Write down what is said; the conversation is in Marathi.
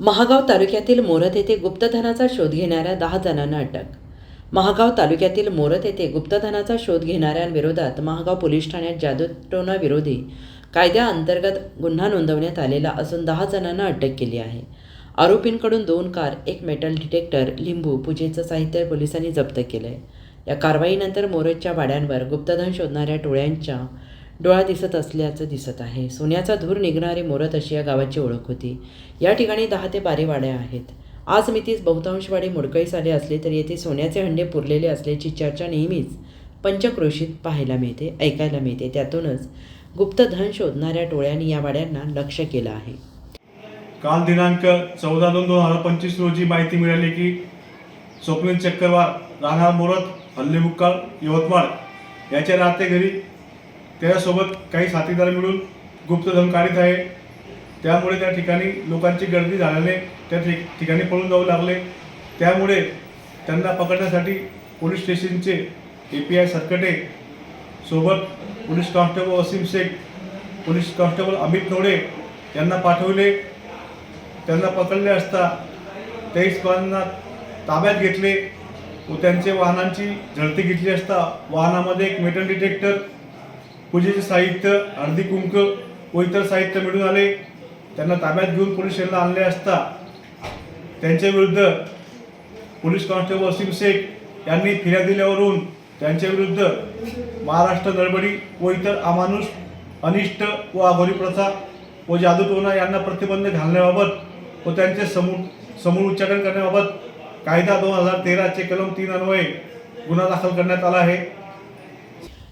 महागाव तालुक्यातील मोरत येथे गुप्तधनाचा शोध घेणाऱ्या दहा जणांना अटक. महागाव तालुक्यातील मोरत येथे गुप्तधनाचा शोध घेणाऱ्यांविरोधात महागाव पोलीस ठाण्यात जादूटोना विरोधी कायद्याअंतर्गत गुन्हा नोंदवण्यात आलेला असून दहा जणांना अटक केली आहे. आरोपींकडून दोन कार एक मेटल डिटेक्टर लिंबू पूजेचं साहित्य पोलिसांनी जप्त केलं आहे या कारवाईनंतर मोरतच्या वाड्यांवर गुप्तधन शोधणाऱ्या टोळ्यांच्या डोळा दिसत असल्याचं दिसत आहे. सोन्याचा धूर निघणारी मोरत अशी या गावाची ओळख होती. या ठिकाणी दहा ते बारा वाड्या आहेत. आज मितीस बहुतांश वाडे मोडकळीस आले असले तरी येथे सोन्याचे हंडे पुरलेले असल्याची चर्चा नेहमीच पंचक्रोशीत पाहायला मिळते ऐकायला मिळते. त्यातूनच गुप्त धन शोधणाऱ्या टोळ्यांनी या वाड्यांना लक्ष केलं आहे. काल दिनांक चौदा दोन दोन हजार पंचवीस रोजी माहिती मिळाली की स्वप्नील चक्करवार राहणार मोरत हल्लेमुक्काळ यवतमाळ याच्या राहते घरी त्याच्यासोबत काही साथीदार मिळून गुप्तधन काढीत आहे. त्यामुळे त्या ठिकाणी लोकांची गर्दी झाल्याने त्या ठिक ठिकाणी पळून जाऊ लागले. त्यामुळे त्यांना पकडण्यासाठी पोलीस स्टेशनचे ए पी आय सरकटे सोबत police constable Wasim Shaikh police constable Amit Navade यांना पाठवले. त्यांना पकडले असता तेवीस जणांना ताब्यात घेतले व त्यांचे वाहनांची झडती घेतली असता वाहनामध्ये एक मेटल डिटेक्टर पूजेचे साहित्य हळदी कुंक व इतर साहित्य मिळून आले. त्यांना ताब्यात घेऊन पोलीस स्टेशनला आणले असता त्यांच्या विरुद्ध पोलीस कॉन्स्टेबल वसीम शेख यांनी फिर्याद दिल्यावरून त्यांच्या विरुद्ध महाराष्ट्र गडबडी व इतर अमानुष अनिष्ट व आघोरी प्रथा व जादूटोणा यांना प्रतिबंध घालण्याबाबत व त्यांचे समूळ समूळ उच्चाटन करण्याबाबत कायदा दोन हजार तेराचे कलम तीन अन्वये गुन्हा दाखल करण्यात आला आहे.